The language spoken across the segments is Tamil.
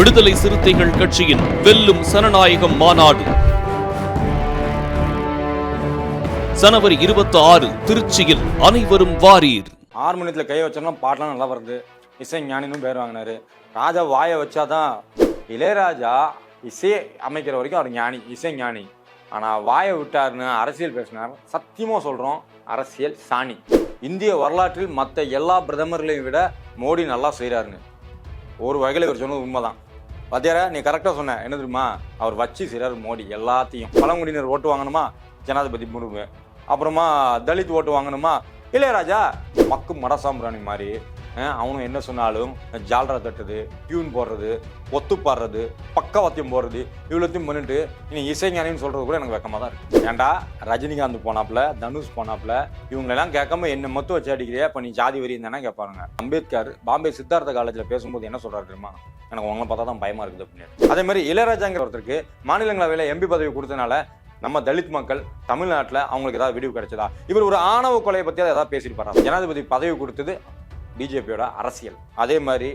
விடுதலை சிறுத்தைகள் கட்சியின் வெல்லும் சனநாயகம் மாநாடு. ஜனவரி இருபத்தி ஆறு திருச்சியில் அனைவரும் வாரீர். ஹார்மோனியத்தில் கை வச்சோம்னா பாட்டெலாம் நல்லா வருது. இசை ஞானினும் பேர் வாங்கினாரு. ராஜா வாயை வச்சாதான் இளையராஜா இசை அமைக்கிற வரைக்கும் அவர் ஞானி இசை ஞானி. ஆனால் வாயை விட்டாருன்னு அரசியல் பேசினார். சத்தியமாக சொல்கிறோம் அரசியல் சாணி. இந்திய வரலாற்றில் மற்ற எல்லா பிரதமர்களையும் விட மோடி நல்லா செய்கிறாருன்னு ஒரு வகையில் இவர் சொன்னது உண்மைதான். பாத்தியாரா நீ கரெக்டாக சொன்ன. என்ன தெரியுமா? அவர் வச்சு செய்கிறார் மோடி எல்லாத்தையும். பழங்குடியினர் ஓட்டு வாங்கணுமா? ஜனாதிபதி முருகு அப்புறமா தலித் ஓட்டு வாங்கணுமா? இளையராஜா மக்கு மடசாம்பிராணி மாதிரி. அவனும் என்ன சொன்னாலும் ஜால்ரா தட்டுறது டியூன் போடுறது ஒத்து பாடுறது பக்கவாத்தியம் போடுறது இவ்வளோத்தையும் பண்ணிட்டு நீ இசைஞானின்னு சொல்கிறது கூட எனக்கு வெக்கமாக தான் இருக்குது ஏன்டா ரஜினிகாந்த் போனாப்புல தனுஷ் போனாப்புல இவங்களெல்லாம் கேட்காம என்ன மொத்தம் வச்சு அடிக்கிறியா? இப்போ நீ ஜாதி வரி தானே கேட்பாருங்க அம்பேத்கர் பாம்பே சித்தார்த்த காலேஜில் பேசும்போது என்ன சொல்கிறாரு தெரியுமா? எனக்கு உங்களை பார்த்தா தான் பயமாக இருக்குது அப்படின்னு. அதே மாதிரி இளையராஜாங்கிற ஒருத்தருக்கு மாநிலங்களவையில் எம்பி பதவி கொடுத்தனால நம்ம தலித் மக்கள் தமிழ்நாட்டில் அவங்களுக்கு ஏதாவது விடிவு கிடைச்சதா? இவர் ஒரு ஆணவ கொலையை பற்றி ஏதாவது பேசியிருப்பாரா? ஜனாதிபதி பதவி கொடுத்தது பிஜேபியோட அரசியல். அதே மாதிரி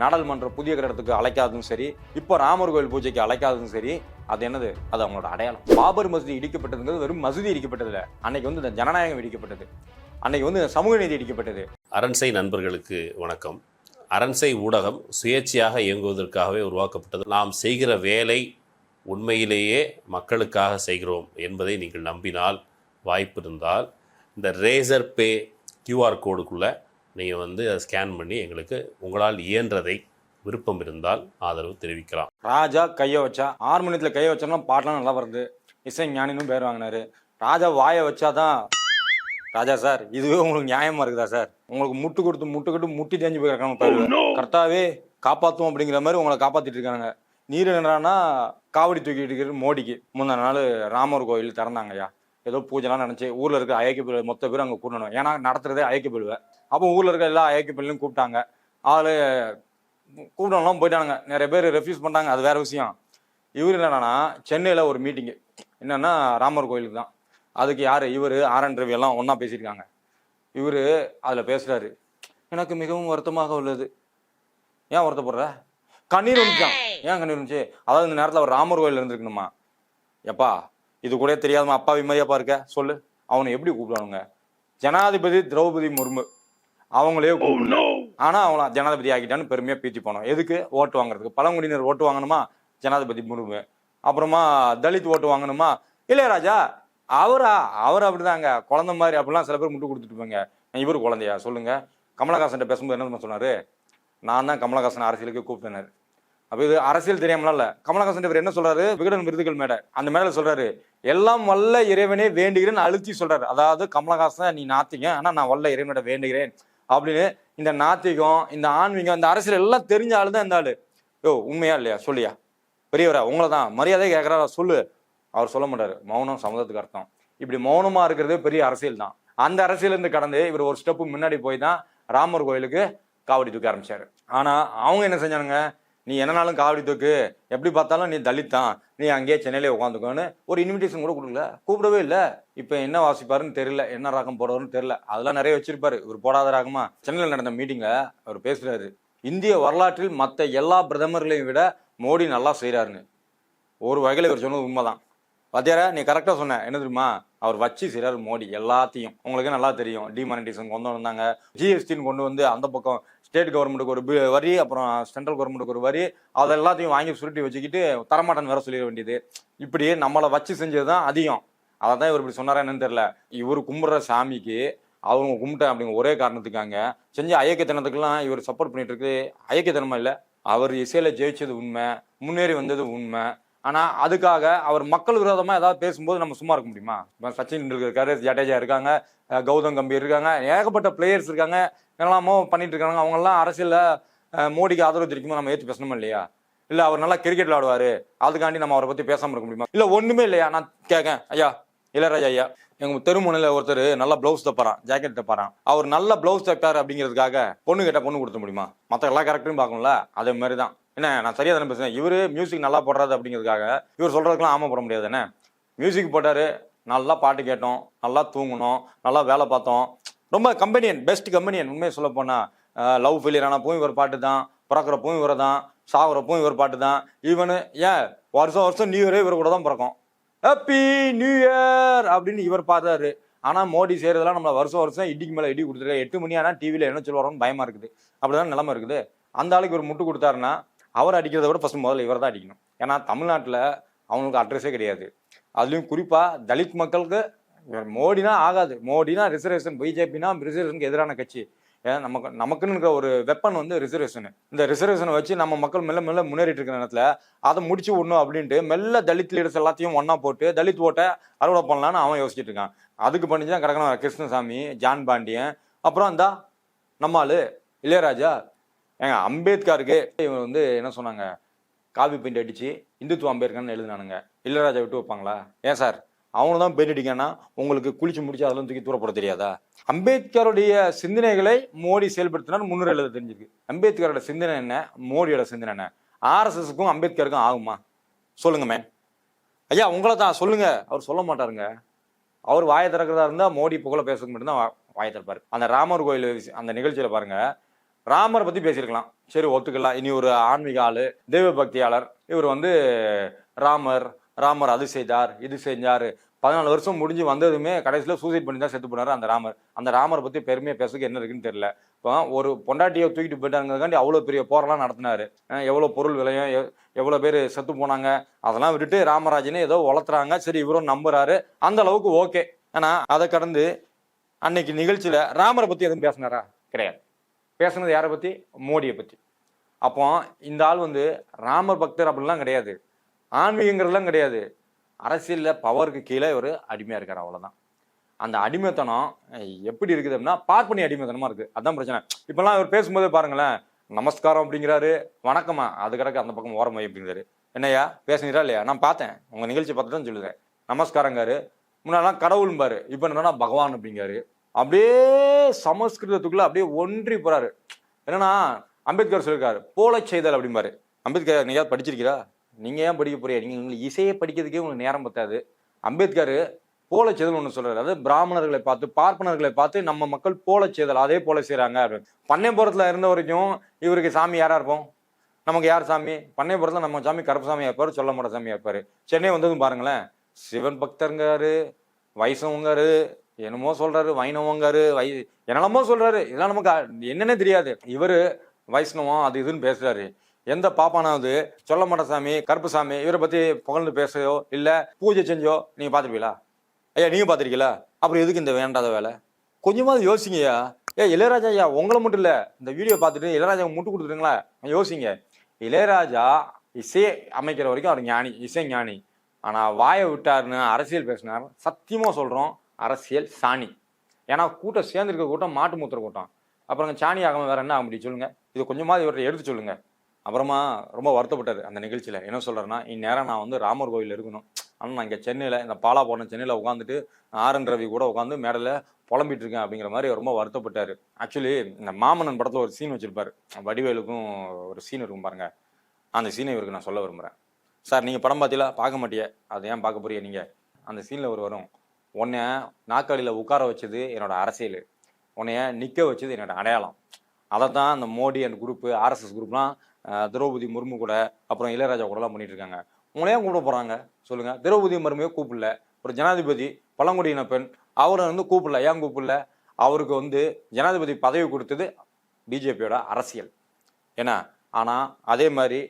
நாடாளுமன்ற புதிய கட்டடத்துக்கு அழைக்காததும் சரி இப்போ ராமர் கோயில் பூஜைக்கு அழைக்காததும் சரி அது என்னது? அது அவங்களோட அடையாளம். பாபர் மசூதி இடிக்கப்பட்டதுங்கிறது வெறும் மசூதி இடிக்கப்பட்டதில்லை. அன்னைக்கு வந்து இந்த ஜனநாயகம் இடிக்கப்பட்டது. அன்னைக்கு வந்து சமூக நீதி இடிக்கப்பட்டது. அரண்சை நண்பர்களுக்கு வணக்கம். அரண்சை ஊடகம் சுயேட்சையாக இயங்குவதற்காகவே உருவாக்கப்பட்டது. நாம் செய்கிற வேலை உண்மையிலேயே மக்களுக்காக செய்கிறோம் என்பதை நீங்கள் நம்பினால் வாய்ப்பு இருந்தால் இந்த ரேசர் பே கியூஆர் கோடுக்குள்ளே நீங்கள் வந்து அதை ஸ்கேன் பண்ணி எங்களுக்கு உங்களால் இயன்றதை விருப்பம் இருந்தால் ஆதரவு தெரிவிக்கலாம். ராஜா கையை வச்சா ஹார்மோனியத்தில் கையை வச்சோம்னா பாட்டெலாம் நல்லா வருது. இசை ஞானினும் பேர் வாங்கினாரு. ராஜா வாயை வச்சாதான் ராஜா சார் இதுவே உங்களுக்கு நியாயமா இருக்குதா சார்? உங்களுக்கு முட்டு கொடுத்து முட்டு கொடுத்து முட்டி தேஞ்சு போய் கிடக்காம போயிருவேன் கர்த்தாவே காப்பாத்துவோம் அப்படிங்கிற மாதிரி உங்களை காப்பாத்திட்டு இருக்காங்க நீர் என்னடான்னா காவடி தூக்கிட்டு இருக்கிறது மோடிக்கு. முந்தின நாள் ராமர் கோயில் திறந்தாங்கய்யா. ஏதோ பூஜைலாம் நினச்சி ஊரில் இருக்க அயக்க பிள்ளை மொத்த பேர் அங்கே கூட்டணும் ஏன்னா நடத்துறதே அயக்க பிள்வை அப்போ ஊரில் இருக்க எல்லா அயக்க பிள்ளையும் கூப்பிட்டாங்க. ஆளு கூப்பிடலாம் போயிட்டானுங்க. நிறைய பேர் ரெஃப்யூஸ் பண்ணாங்க அது வேற விஷயம். இவர் என்னன்னா சென்னையில் ஒரு மீட்டிங்கு என்னன்னா ராமர் கோயிலுக்கு தான். அதுக்கு யார்? இவர் ஆர் ரவி எல்லாம் ஒன்றா பேசியிருக்காங்க. இவர் அதில் பேசுகிறாரு எனக்கு மிகவும் வருத்தமாக உள்ளது. ஏன் வருத்தப்படுற? கண்ணீர் வந்துச்சான் ஏன் கண்ணீர் வந்துச்சு? அதாவது இந்த நேரத்தில் அவர் ராமர் கோயில் இருந்திருக்கணுமா? எப்பா இது கூட தெரியாதமா அப்பாவி மாதிரியாப்பா இருக்க சொல்லு. அவனை எப்படி கூப்பிடுவானுங்க? ஜனாதிபதி திரௌபதி முர்மு. அவங்களே கூப்பிடணும் ஆனா அவங்கள ஜனாதிபதி ஆக்கிட்டான்னு பெருமையா பீத்தி போனோம். எதுக்கு? ஓட்டு வாங்குறதுக்கு. பழங்குடியினர் ஓட்டு வாங்கணுமா? ஜனாதிபதி முர்மு அப்புறமா தலித் ஓட்டு வாங்கணுமா? இளையராஜா அவரா அவர் அப்படிதாங்க. குழந்தை மாதிரி அப்படிலாம் சில பேர் முட்டு கொடுத்துட்டு போங்க இவரு குழந்தையா? சொல்லுங்க. கமலஹாசன் பேசும்போது என்ன சொன்னாரு? நான் தான் கமலஹாசன் அரசியலுக்கு கூப்பிட்டேனாரு அப்ப இது அரசியல் தெரியாமலாம் இல்ல. கமலஹாசன் இவர் என்ன சொல்றாரு? விகடன் விருதுகள் மேடை. அந்த மேடையில சொல்றாரு எல்லாம் வல்ல இறைவனே வேண்டுகிறேன் அழுத்தி சொல்றாரு. அதாவது கமலஹாசன் நீ நாத்திங்க. ஆனா நான் வல்ல இறைவனிட வேண்டுகிறேன். அப்படின்னு இந்த நாத்திகம் இந்த ஆன்மீகம் இந்த அரசியல் எல்லாம் தெரிஞ்ச ஆள் தான் இந்த ஆளு. யோ உண்மையா இல்லையா? சொல்லியா? பெரியவரா உங்களை தான் மரியாதை கேட்கறாரா சொல்லு. அவர் சொல்ல மாட்டாரு. மௌனம் சம்மதத்துக்கு அர்த்தம். இப்படி மௌனமா இருக்கிறதே பெரிய அரசியல் தான். அந்த அரசியலேருந்து கடந்து இவர் ஒரு ஸ்டெப்பு முன்னாடி போய் தான் ராமர் கோயிலுக்கு காவடி தூக்க ஆரம்பிச்சாரு. ஆனா அவங்க என்ன செஞ்சானுங்க? நீ என்னனாலும் காவடி தூக்கு. எப்படி பார்த்தாலும் நீ தலித் தான் நீ அங்கேயே சென்னையிலே உட்காந்துக்கோன்னு ஒரு இன்விடேஷன் கூட கொடுக்கல. கூப்பிடவே இல்லை. இப்போ என்ன வாசிப்பாருன்னு தெரியல. என்ன ராகம் போடுவாருன்னு தெரியல. அதெல்லாம் நிறைய வச்சிருப்பாரு. இவர் போடாத ராகமா. சென்னையில் நடந்த மீட்டிங்கில் அவர் பேசுகிறாரு இந்திய வரலாற்றில் மற்ற எல்லா பிரதமர்களையும் விட மோடி நல்லா செய்கிறாருன்னு ஒரு வகையில் இவர் சொன்னது உண்மைதான். பாத்தியாரா? நீ கரெக்டாக சொன்ன. என்ன தெரியுமா? அவர் வச்சு செய்கிறார் மோடி. எல்லாத்தையும். உங்களுக்கு நல்லா தெரியும். டிமானிட்டேஷன் கொண்டு வந்தாங்க. ஜிஎஸ்டின்னு கொண்டு வந்து அந்த பக்கம் ஸ்டேட் கவர்மெண்ட்டுக்கு ஒரு வரி அப்புறம் சென்ட்ரல் கவர்மெண்ட்டுக்கு ஒரு வரி அதை எல்லாத்தையும் வாங்கி சுருட்டி வச்சுக்கிட்டு தரமாட்டேன்னு வேற சொல்லிட வேண்டியது. இப்படி நம்மளை வச்சு செஞ்சது தான் அதிகம். அதை தான் இவர் இப்படி சொன்னாரா என்னன்னு தெரியல. இவர் கும்பிட்ற சாமிக்கு அவங்க கும்பிட்டேன் அப்படிங்க ஒரே காரணத்துக்காங்க. செஞ்ச ஐயக்கத்தனத்துக்கெல்லாம் இவர் சப்போர்ட் பண்ணிட்டு இருக்கு ஐயக்கத்தனமா இல்லை. அவர் இசையில ஜெயிச்சது உண்மை. முன்னேறி வந்தது உண்மை. ஆனால் அதுக்காக அவர் மக்கள் விரோதமாக ஏதாவது பேசும்போது நம்ம சும்மா இருக்க முடியுமா? சச்சின் டெண்டுல்கர் இருக்காரு ஜடேஜா இருக்காங்க கௌதம் கம்பீர் இருக்காங்க ஏகப்பட்ட பிளேயர்ஸ் இருக்காங்க. என்னெல்லாமோ பண்ணிட்டு இருக்காங்க அவங்கெல்லாம் மோடிக்கு ஆதரவு தெரிவிக்கும்போது நம்ம ஏற்று பேசணுமா இல்லையா? இல்ல அவர் நல்லா கிரிக்கெட் விளாடுவார் அதுக்காண்டி நம்ம அவரை பத்தி பேசாம இருக்க முடியுமா? இல்ல ஒண்ணுமே இல்லையா? நான் கேட்கேன் ஐயா இளையராஜா ஐயா எங்க தெருமுனையில ஒருத்தர் நல்லா பிளவுஸ் தப்பாரான் ஜாக்கெட் தப்பாரான் அவர் நல்ல பிளவுஸ் தைப்பாரு அப்படிங்கிறதுக்காக பொண்ணு கேட்டால் பொண்ணு கொடுத்த முடியுமா? மற்ற எல்லா கேரக்டரும் பார்க்கணும்ல? அதே மாதிரி தான் என்ன நான் சரியா தானே பேசுறேன்? இவரு மியூசிக் நல்லா போடுறாரு அப்படிங்கிறதுக்காக இவர் சொல்றதுக்கெல்லாம் ஆமா போட முடியாது என்ன? மியூசிக் போட்டாரு நல்லா பாட்டு கேட்டோம் நல்லா தூங்கணும் நல்லா வேலை பார்த்தோம். ரொம்ப கம்பெனியன் பெஸ்ட் கம்பெனியன் உண்மையை சொல்ல போனா லவ் ஃபெயிலியர் ஆன போய் ஒரு பாட்டு தான் பிறக்கிற போய் இவரை தான் சாகுறப்பும் இவர் பாட்டு தான். ஈவனு ஏன் வருஷம் வருஷம் நியூ இயரே இவர் கூட தான் பிறக்கும். ஹாப்பி நியூ இயர் அப்படின்னு இவர் பார்த்தாரு ஆனால் மோடி செய்கிறதெல்லாம் நம்மளை வருஷம் வருஷம் இடிக்கு மேலே இடி கொடுத்துருக்காரு. எட்டு மணி ஆனால் டிவியில் என்ன சொல்லுவாரோன்னு பயமாக இருக்குது. அப்படிதான் நிலமை இருக்குது. அந்த ஆளுக்கு ஒரு முட்டு கொடுத்தாருன்னா அவர் அடிக்கிறத விட ஃபஸ்ட் முதல்ல இவர் தான் அடிக்கணும். ஏன்னா தமிழ்நாட்டில் அவங்களுக்கு அட்ரஸே கிடையாது. அதுலேயும் குறிப்பாக தலித் மக்களுக்கு மோடினா ஆகாது. மோடினா ரிசர்வேஷன் பிஜேபினா ரிசர்வேஷனுக்கு எதிரான கட்சி. ஏன் நமக்கு நமக்குன்னு இருக்கிற ஒரு வெப்பன் வந்து ரிசர்வேஷன் இந்த ரிசர்வேஷனை வச்சு நம்ம மக்கள் மெல்ல மெல்ல முன்னேறிட்டு இருக்கிற நேரத்துல அதை முடிச்சு விடணும் அப்படின்ட்டு மெல்ல தலித் லீடர்ஸ் எல்லாத்தையும் ஒன்றா போட்டு தலித் ஓட்டை அறுவடை பண்ணலான்னு அவன் யோசிச்சுட்டு இருக்கான். அதுக்கு பண்ணி கிடக்கணும். கிருஷ்ணசாமி ஜான் பாண்டியன் அப்புறம் இந்த நம்மாளு இளையராஜா. ஏங்க அம்பேத்கருக்கு இவங்க வந்து என்ன சொன்னாங்க? காவி பெயிண்ட் அடிச்சு இந்துத்துவ அம்பேத்கர்னு எழுதினானுங்க. இளையராஜா விட்டு வைப்பாங்களா? ஏன் சார்? அவனு தான் பெயிண்ட் அடிக்கன்னா உங்களுக்கு குளிச்சு முடிச்சு அதெல்லாம் தூக்கி தூரப்பட தெரியாதா? அம்பேத்கருடைய சிந்தனைகளை மோடி செயல்படுத்தினார் முன்னுரை எழுத தெரிஞ்சிருக்கு. அம்பேத்கரோட சிந்தனை என்ன? மோடியோட சிந்தனை என்ன? ஆர்எஸ்எஸ்க்கும் அம்பேத்கருக்கும் ஆகுமா? சொல்லுங்க மேன் ஐயா உங்களை தான் சொல்லுங்க. அவர் சொல்ல மாட்டாருங்க. அவர் வாயை திறக்கிறதா இருந்தால் மோடி புகழ பேசுறதுக்கு மட்டும்தான் வா- வாயை திறப்பாரு. அந்த ராமர் கோயில் அந்த நிகழ்ச்சியில் பாருங்க. ராமரை பற்றி பேசியிருக்கலாம். சரி ஒத்துக்கலாம். இனி ஒரு ஆன்மீக ஆளு தெய்வ பக்தியாளர் இவர் வந்து ராமர் ராமர் அது செய்தார் இது செஞ்சார். பதினாலு வருஷம் முடிஞ்சு வந்ததுமே கடைசியில் சூசைட் பண்ணி தான் செத்து போனாரு அந்த ராமர். அந்த ராமரை பற்றி பெருமையாக பேசுறதுக்கு என்ன இருக்குன்னு தெரியல. இப்போ ஒரு பொண்டாட்டியை தூக்கிட்டு போயிட்டாங்கிறதுக்காண்டி அவ்வளோ பெரிய போரெல்லாம் நடத்தினாரு. எவ்வளோ பொருள் விலையும் எவ்வளோ பேர் செத்து போனாங்க அதெல்லாம் விட்டுட்டு ராமராஜனே ஏதோ வளர்த்துறாங்க. சரி இவரும் நம்புறாரு. அந்த அளவுக்கு ஓகே. ஆனால் அதை கடந்து அன்னைக்கு நிகழ்ச்சியில் ராமரை பற்றி எதுவும் பேசினாரா? கிடையாது. பேசுனது யாரை பற்றி மோடியை பற்றி அப்போ இந்த ஆள் வந்து ராமர் பக்தர் அப்படிலாம் கிடையாது. ஆன்மீகங்கிறதுலாம் கிடையாது. அரசியலில் பவருக்கு கீழே ஒரு அடிமையாக இருக்கார் அவ்வளோதான் அந்த அடிமைத்தனம் எப்படி இருக்குது அப்படின்னா பார்ப்பனி அடிமைத்தனமாக இருக்குது அதான் பிரச்சனை. இப்போல்லாம் இவர் பேசும்போது பாருங்களேன் நமஸ்காரம் அப்படிங்கிறாரு. வணக்கமா அது கிடக்கு அந்த பக்கம் ஓரமா அப்படிங்கிறாரு என்னய்யா பேசுனீரா இல்லையா? நான் பார்த்தேன். உங்கள் நிகழ்ச்சி பார்த்துட்டு தான் சொல்லுறேன். நமஸ்காரங்காரு முன்னாலாம் கடவுள்பாரு இப்போ என்னன்னா பகவான் அப்படிங்காரு. அப்படியே சமஸ்கிருதத்துக்குள்ளே அப்படியே ஒன்றி போகிறாரு என்னன்னா அம்பேத்கர் சொல்லியிருக்காரு போல செய்தல் அப்படிம்பாரு. அம்பேத்கர் நீங்க படிச்சிருக்கிறா நீங்கள் ஏன் படிக்க போறீங்க? நீங்கள் உங்களுக்கு இசையை படிக்கிறதுக்கே உங்களுக்கு நேரம் பத்தாது. அம்பேத்கர் போல செய்தல் ஒன்று சொல்றாரு. அதாவது பிராமணர்களை பார்த்து பார்ப்பனர்களை பார்த்து நம்ம மக்கள் போல செய்தல் அதே போல செய்கிறாங்க அப்படின்னு பண்ணைப்புறத்துல இருந்த வரைக்கும் இவருக்கு சாமி யாராக இருப்போம்? நமக்கு யார் சாமி? பண்ணைபுரத்தில் நம்ம சாமி கருப்பசாமியா இருப்பார் சொல்ல மாட்ட சாமி இருப்பார். சென்னை வந்ததும் பாருங்களேன். சிவன் பக்தருங்காரு வைஷ்ணவங்காரு என்னமோ சொல்கிறாரு வைணவங்காரு வை என்னெல்லாமோ சொல்கிறாரு இதெல்லாம் நமக்கு என்னென்னே என்னன்னே தெரியாது. இவர் வைஷ்ணவம் அது இதுன்னு பேசுகிறாரு எந்த பாப்பானாவது சொல்ல மாட்ட சாமி கருப்புசாமி இவரை பத்தி புகழ்ந்து பேசையோ இல்ல பூஜை செஞ்சோ நீங்க பார்த்துருப்பீங்களா? ஐயா நீங்க பாத்திருக்கீங்களா அப்புறம் எதுக்கு இந்த வேண்டாத வேலை? கொஞ்சமாவது யோசிங்கய்யா ஏ இளையராஜா ஐயா உங்களை மட்டும் இல்ல இந்த வீடியோ பார்த்துட்டு இளையராஜா முட்டு கொடுத்துருங்களா? யோசிங்க. இளையராஜா இசை அமைக்கிற வரைக்கும் அவர் ஞானி இசை ஞானி. ஆனா வாயை விட்டாருன்னு அரசியல் பேசினார். சத்தியமா சொல்றோம் அரசியல் சாணி. ஏன்னா கூட்டம் சேர்ந்திருக்க கூட்டம் மாட்டு மூத்திர கூட்டம். அப்புறம் சாணி ஆகாம வேற என்ன ஆக முடியும் சொல்லுங்க. இது கொஞ்சமாவது இவர்கிட்ட எடுத்து சொல்லுங்க. அப்புறமா ரொம்ப வருத்தப்பட்டார் அந்த நிகழ்ச்சியில். என்ன சொல்கிறேன்னா இந்நேரம் நான் வந்து ராமர் கோவில் இருக்கணும். ஆனால் நான் இங்கே சென்னையில் இந்த பாலா போன சென்னையில் உட்காந்துட்டு ஆர் என் ரவி கூட உட்காந்து மேடையில் புலம்பிட்டு இருக்கேன் அப்படிங்கிற மாதிரி ரொம்ப வருத்தப்பட்டார். ஆக்சுவலி இந்த மாமன்னன் படத்தில் ஒரு சீன் வச்சிருப்பாரு. வடிவேலுக்கும் ஒரு சீன் இருக்கும் பாருங்க. அந்த சீனை இவருக்கு நான் சொல்ல விரும்புகிறேன் சார் நீங்கள் படம் பார்த்தீங்களா பார்க்க மாட்டியே. அதை ஏன் பார்க்க போறீங்க நீங்கள் அந்த சீனில் ஒரு வரும். உன்னை நாற்காலியில் உட்கார வச்சது என்னோட அரசியல். உன்னைய நிற்க வச்சது என்னோட அடையாளம். அதை தான் அந்த மோடி அண்ட் குரூப்பு ஆர்எஸ்எஸ் குரூப்லாம் திரௌபதி முர்மு கூட அப்புறம் இளையராஜா கூடலாம் பண்ணிட்டு இருக்காங்க உங்களை கூப்பிட போகிறாங்க சொல்லுங்கள் திரௌபதி முர்மையை கூப்பிடல. ஒரு ஜனாதிபதி பழங்குடியின பெண் அவரை வந்து கூப்பிடல. ஏன் கூப்பிடல? அவருக்கு வந்து ஜனாதிபதி பதவி கொடுத்தது பிஜேபியோட அரசியல். ஏன்னா ஆனால் அதே மாதிரி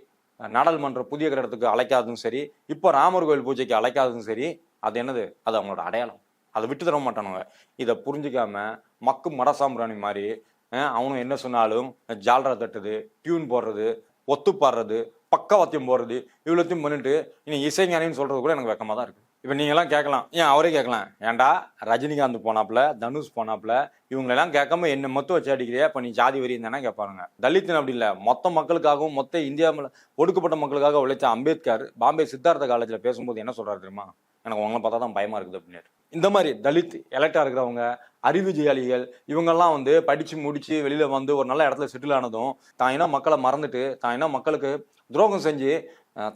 நாடாளுமன்ற புதிய கட்டடத்துக்கு அழைக்காததும் சரி இப்போ ராமர் கோயில் பூஜைக்கு அழைக்காததும் சரி அது என்னது? அது அவங்களோட அடையாளம். அதை விட்டு தர மாட்டானுங்க. இதை புரிஞ்சுக்காம மக்கு மடசாம்பிராணி மாதிரி அவனும் என்ன சொன்னாலும் ஜால்ரா தட்டுது டியூன் போடுறது ஒத்து பாடுறது பக்கவாத்தியம் போடுறது இவ்வளோத்தையும் பண்ணிட்டு இனி இசைஞானின்னு சொல்கிறது கூட எனக்கு வெக்கமாக தான் இருக்குது இப்போ நீங்களாம் கேட்கலாம். ஏன் அவரே கேட்கலாம்? ஏன்டா? ரஜினிகாந்த் போனாப்புல தனுஷ் போனாப்புல இவங்களெல்லாம் கேட்காம என்ன மொத்தம் வச்சு அடிக்கிறியா? இப்போ நீ ஜாதி வரி தானே கேட்பாருங்க. தலித்துன்னு அப்படி இல்லை. மொத்த மக்களுக்காகவும் மொத்த இந்தியாவில் ஒடுக்கப்பட்ட மக்களுக்காக உழைச்ச அம்பேத்கர் பாம்பே சித்தார்த்த காலேஜில் பேசும்போது என்ன சொல்கிறாரு தெரியுமா? எனக்கு உங்களை பார்த்தா தான் பயமாக இருக்குது அப்படின்னு இந்த மாதிரி தலித் எலக்டாக இருக்கிறவங்க அறிவுஜீயாளிகள் இவங்கெல்லாம் வந்து படித்து முடித்து வெளியில் வந்து ஒரு நல்ல இடத்துல செட்டில் ஆனதும் தான் என்ன மக்களை மறந்துட்டு தான் என்ன மக்களுக்கு துரோகம் செஞ்சு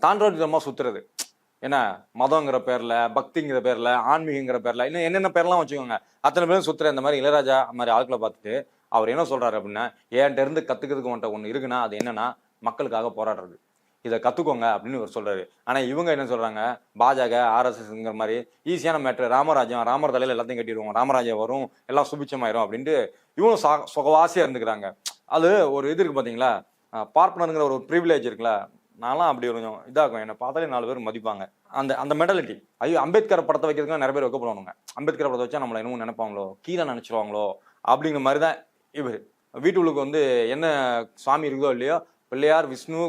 தாண்டோட்டமாக சுற்றுறது என்ன? மதங்கிற பேரில் பக்திங்கிற பேரில் ஆன்மீகங்கிற பேரில் இன்னும் என்னென்ன பேர்லாம் வச்சுக்கோங்க. அத்தனை பேரும் சுற்றுற இந்த மாதிரி இளையராஜா அந்த மாதிரி ஆட்களை பார்த்துட்டு அவர் என்ன சொல்கிறாரு அப்படின்னா என்கிட்ட இருந்து கத்துக்கிறதுக்கு உன்ட்ட ஒன்று இருக்குன்னா அது என்னென்னா மக்களுக்காக போராடுறது. இதை கற்றுக்கோங்க அப்படின்னு இவர் சொல்றாரு. ஆனால் இவங்க என்ன சொல்றாங்க? பாஜக ஆர்எஸ்எஸ்ங்கிற மாதிரி ஈஸியான மேட்ரு ராமராஜ்யம் ராமர் தலையில் எல்லாத்தையும் கட்டிடுவோம். ராமராஜ்யம் வரும் எல்லாம் சுபிச்சமாயிரும் அப்படின்ட்டு இவனும் சா சுகவாசியாக இருந்துக்கிறாங்க. அது ஒரு இது இருக்கு பார்த்தீங்களா பார்ப்பனருங்கிற ஒரு ப்ரிவிலேஜ் இருக்குல்ல? நான்லாம் அப்படி கொஞ்சம் இதாகும் என்னை பார்த்தாலே நாலு பேர் மதிப்பாங்க. அந்த அந்த மெண்டாலிட்டி ஐயோ அம்பேத்கர் படத்தை வைக்கிறதுக்கு நிறைய பேர் வைக்க அம்பேத்கர் படத்தை வச்சா நம்மளை என்னமோ நினைப்பாங்களோ? கீழே நினைச்சிருவாங்களோ? அப்படிங்கிற மாதிரி தான் இவர் வீட்டுக்குள்ளுக்கு வந்து என்ன சாமி இருக்குதோ இல்லையோ பிள்ளையார் விஷ்ணு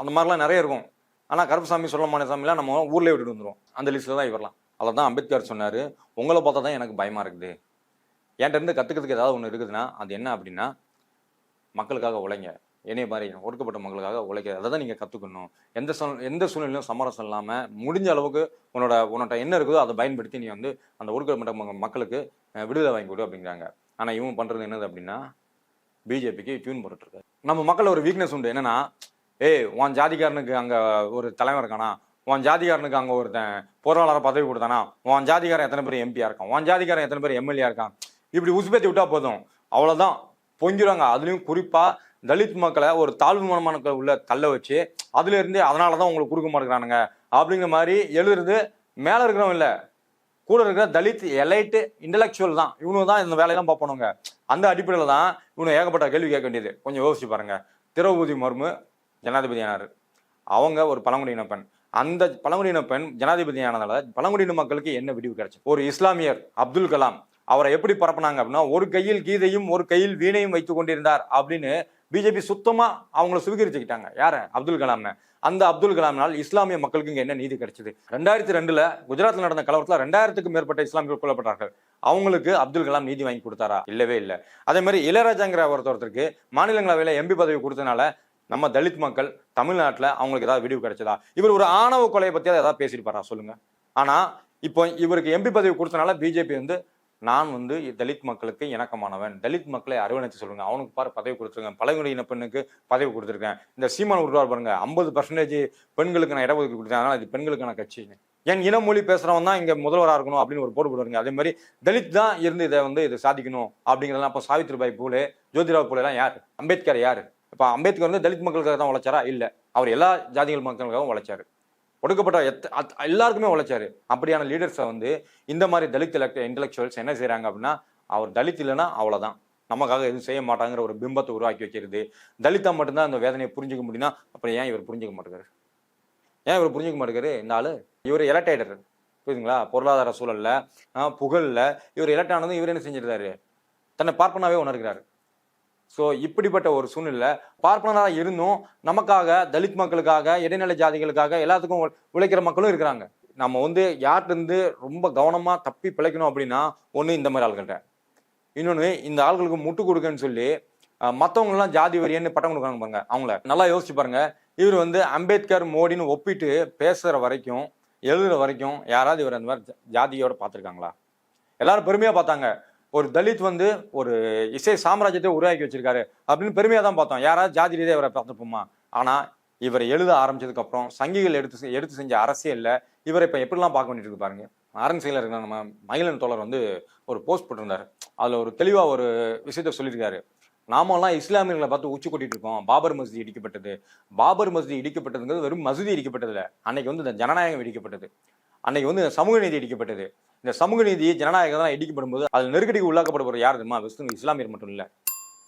அந்த மாதிரிலாம் நிறைய இருக்கும். ஆனால் கருப்பசாமி சொல்லமான சாமிலாம் நம்ம ஊர்லேயே விட்டுட்டு வந்துடுவோம் அந்த லிஸ்ட்டில் தான் இவரலாம். அதில் தான் அம்பேத்கர் சொன்னார். உங்களை பார்த்தா தான் எனக்கு பயமாக இருக்குது. என்கிட்ட இருந்து கற்றுக்கிறதுக்கு ஏதாவது ஒன்று இருக்குதுன்னா அது என்ன அப்படின்னா மக்களுக்காக உழைங்க. என்னைய மாதிரி ஒடுக்கப்பட்ட மக்களுக்காக உழைக்க. அதை தான் நீங்கள் கற்றுக்கணும் எந்த சூழ் எந்த சூழ்நிலையும் சமரசம் இல்லாமல் முடிஞ்ச அளவுக்கு உன்னோட உன்னோட என்ன இருக்குதோ அதை பயன்படுத்தி நீ வந்து அந்த ஒடுக்கப்பட்ட மக்களுக்கு விடுதலை வாங்கி கொடு அப்படிங்கிறாங்க. ஆனால் இவன் பண்ணுறது என்னது அப்படின்னா பிஜேபிக்கு டியூன் போட்டுட்ருக்காரு. நம்ம மக்கள் ஒரு வீக்னஸ் உண்டு. என்னன்னா ஏய் உன் ஜாதிக்காரனுக்கு அங்கே ஒரு தலைவர் இருக்கானா? உன் ஜாதிகாரனுக்கு அங்கே ஒருத்தன் பொருளாதார பதவி கொடுத்தானா? உன் ஜாதிக்காரன் எத்தனை பேர் எம்பியாக இருக்கான்? உன் ஜாதிக்காரன் எத்தனை பேர் எம்எல்ஏ இருக்கான்? இப்படி உசுப்பேத்தி விட்டால் போதும். அவ்வளோதான் பொங்கிடுவாங்க. அதுலேயும் குறிப்பாக தலித் மக்களை ஒரு தாழ்வு மனமான உள்ள தள்ள வச்சு அதுலேருந்து அதனால தான் உங்களுக்கு கொடுக்க மாட்டேங்கிறானுங்க அப்படிங்கிற மாதிரி எழுதுறது மேலே இருக்கிறவங்க இல்லை. கூட இருக்கிற தலித் எலைட்டு இன்டலெக்சுவல் தான். இவனு தான் இந்த வேலையெல்லாம் பார்ப்பணுங்க அந்த அடிப்படையில் தான் இவனு ஏகப்பட்ட கேள்வி கேட்க வேண்டியது. கொஞ்சம் யோசிச்சு பாருங்க. திரௌபதி மர்மு ஜனாதிபதியானார். அவங்க ஒரு பழங்குடியின பெண். அந்த பழங்குடியின பெண் ஜனாதிபதியானதால பழங்குடியின மக்களுக்கு என்ன விடிவு கிடைச்சு ஒரு இஸ்லாமியர் அப்துல் கலாம் அவரை எப்படி பரப்புனாங்க அப்படின்னா ஒரு கையில் கீதையும் ஒரு கையில் வீணையும் வைத்து கொண்டிருந்தார் அப்படின்னு பிஜேபி சுத்தமாக அவங்கள சுவீகரிச்சுக்கிட்டாங்க. யார? அப்துல் கலாம்னு. அந்த அப்துல் கலாம்னால் இஸ்லாமிய மக்களுக்கு இங்கே என்ன நீதி கிடைச்சது? ரெண்டாயிரத்தி ரெண்டுல குஜராத்தில் நடந்த கலவரத்தில் ரெண்டாயிரத்துக்கும் மேற்பட்ட இஸ்லாமியர்கள் கொல்லப்பட்டார்கள். அவங்களுக்கு அப்துல் கலாம் நீதி வாங்கி கொடுத்தாரா? இல்லவே இல்லை. அதே மாதிரி இளையராஜாங்கிற ஒருத்தருக்கு மாநிலங்களவையில் எம்பி பதவி கொடுத்தனால நம்ம தலித் மக்கள் தமிழ்நாட்டில் அவங்களுக்கு ஏதாவது விடிவு கிடைச்சதா? இவர் ஒரு ஆணவ கொலையை பற்றி ஏதாவது பேசியிருப்பாரா? சொல்லுங்க. ஆனால் இப்போ இவருக்கு எம்பி பதவி கொடுத்தனால பிஜேபி வந்து நான் வந்து தலித் மக்களுக்கு இணக்கமானவன். தலித் மக்களை அரவணைச்சு சொல்லுங்க. அவனுக்கு பாரு பதவி கொடுத்துருக்கேன். பழங்குடியின பெண்ணுக்கு பதவி கொடுத்துருக்கேன். இந்த சீமான் உருவார் பாருங்க. ஐம்பது பர்சன்டேஜ் பெண்களுக்கு நான் இடஒதுக்கீடு கொடுத்தேன். அதனால இது பெண்களுக்கான கட்சி. என் இன மொழி பேசுறவன் தான் இங்க முதல்வராக இருக்கணும் அப்படின்னு ஒரு போட்டு போடுவாங்க அதே மாதிரி தலித் தான் இருந்து இதை வந்து இதை சாதிக்கணும் அப்படிங்கிறதெல்லாம் அப்போ சாவித்ரிபாய் பூலே ஜோதிராவ் பூலே யார்? அம்பேத்கர் யார்? இப்போ அம்பேத்கர் வந்து தலித் மக்களுக்காக தான் உழைச்சாரா? இல்லை. அவர் எல்லா ஜாதிகள் மக்களுக்காகவும் உழைச்சாரு. ஒடுக்கப்பட்ட எத்த அத்- எல்லாருக்குமே உழைச்சாரு. அப்படியான லீடர்ஸை வந்து இந்த மாதிரி தலித் இன்டலெக்சுவல்ஸ் என்ன செய்கிறாங்க அப்படின்னா அவர் தலித் இல்லைன்னா அவ்வளோதான் நமக்காக எதுவும் செய்ய மாட்டாங்கிற ஒரு பிம்பத்தை உருவாக்கி வைக்கிறது தலித்தா மட்டும்தான் அந்த வேதனையை புரிஞ்சுக்க முடியும்னா அப்புறம் ஏன் இவர் புரிஞ்சுக்க மாட்டேங்காரு ஏன் இவர் புரிஞ்சுக்க மாட்டேங்கிறாரு? இந்த ஆளு இவர் எலக்டைடர் புரியுதுங்களா? பொருளாதார சூழலில் புகழில் இவர் எலக்ட் ஆனதும் இவர் என்ன செஞ்சிருந்தாரு தன்னை பார்ப்பனாவே உணர்கிறாரு. ஸோ இப்படிப்பட்ட ஒரு சூழ்நிலை பார்ப்பனராக இருந்தும் நமக்காக தலித் மக்களுக்காக இடைநிலை ஜாதிகளுக்காக எல்லாத்துக்கும் உழைக்கிற மக்களும் இருக்கிறாங்க. நம்ம வந்து யார்கிட்டருந்து ரொம்ப கவனமாக தப்பி பிழைக்கணும் அப்படின்னா ஒன்று இந்த மாதிரி ஆள்கிட்ட இன்னொன்று இந்த ஆள்களுக்கு முட்டு கொடுக்கன்னு சொல்லி மற்றவங்களாம் ஜாதி வரியன்னு பட்டம் கொடுக்குறாங்க பாருங்க அவங்கள. நல்லா யோசிச்சு பாருங்க இவர் வந்து அம்பேத்கர் மோடின்னு ஒப்பிட்டு பேசுகிற வரைக்கும் எழுதுகிற வரைக்கும் யாராவது இவர் அந்த மாதிரி ஜாதியோட பார்த்துருக்காங்களா? எல்லாரும் பெருமையாக பார்த்தாங்க. ஒரு தலித் வந்து ஒரு இசை சாம்ராஜ்யத்தை உருவாக்கி வச்சிருக்காரு அப்படின்னு பெருமையாக தான் பார்த்தோம். யாராவது ஜாதி ரீதியாக இவரை பார்த்துருப்போமா? ஆனால் இவரை எழுத ஆரம்பிச்சதுக்கப்புறம் சங்கிகள் எடுத்து எடுத்து செஞ்ச அரசியலில் இவரை இப்போ எப்படிலாம் பார்க்க வேண்டியது இருக்கு பாருங்க அரசியல இருக்கிற நம்ம மகிழன் தோழர் வந்து ஒரு போஸ்ட் போட்டிருந்தாரு. அதில் ஒரு தெளிவாக ஒரு விஷயத்த சொல்லியிருக்காரு. நாமெல்லாம் இஸ்லாமியர்களை பார்த்து உச்சி கொட்டிட்டு இருக்கோம். பாபர் மஸ்ஜித் இடிக்கப்பட்டது. பாபர் மஸ்ஜித் இடிக்கப்பட்டதுங்கிறது வெறும் மசூதி இடிக்கப்பட்டதில்ல. அன்னைக்கு வந்து இந்த ஜனநாயகம் இடிக்கப்பட்டது. அன்னைக்கு வந்து இந்த சமூக நீதி இடிக்கப்பட்டது. இந்த சமூக நீதி ஜனநாயகம் தான் இடிக்கப்படும் போது அது நெருக்கடிக்கு உள்ளாக்கப்படுற யார் தெரியுமா? வெஸ்ட் இஸ்லாமியர் மட்டும் இல்லை.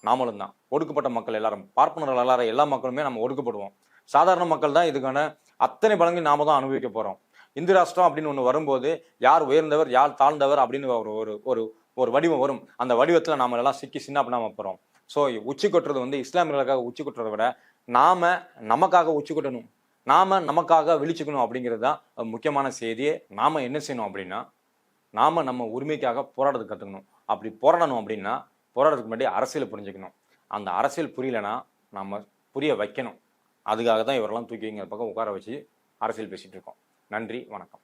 நாமளும் தான். ஒடுக்கப்பட்ட மக்கள் எல்லாரும் பார்ப்பனர்கள் எல்லாரும் எல்லா மக்களுமே நம்ம ஒடுக்கப்படுவோம். சாதாரண மக்கள் தான் இதுக்கான அத்தனை பலங்கள் நாம தான் அனுபவிக்க போகிறோம் இந்து ராஷ்டிரம் அப்படின்னு ஒன்று வரும்போது யார் உயர்ந்தவர் யார் தாழ்ந்தவர் அப்படின்னு ஒரு ஒரு ஒரு ஒரு வடிவம் வரும். அந்த வடிவத்தில் நாம எல்லாம் சிக்கி சின்ன அப்படி நாம போகிறோம் ஸோ உச்சி கொட்டுறது வந்து இஸ்லாமியர்களுக்காக உச்சி கொட்டுறதை விட நாம நமக்காக உச்சி கொட்டணும். நாம் நமக்காக விழிச்சுக்கணும் அப்படிங்கிறது தான் முக்கியமான செய்தியே. நாம் என்ன செய்யணும் அப்படின்னா நாம் நம்ம உரிமைக்காக போராடுறதுக்கு கற்றுக்கணும் அப்படி போராடணும் அப்படின்னா போராடுறதுக்கு முன்னாடி அரசியல் புரிஞ்சுக்கணும். அந்த அரசியல் புரியலைன்னா நம்ம புரிய வைக்கணும். அதுக்காக தான் இவரெல்லாம் தூக்கி பக்கம் உட்கார வச்சு அரசியல் பேசிகிட்டு இருக்கோம். நன்றி வணக்கம்.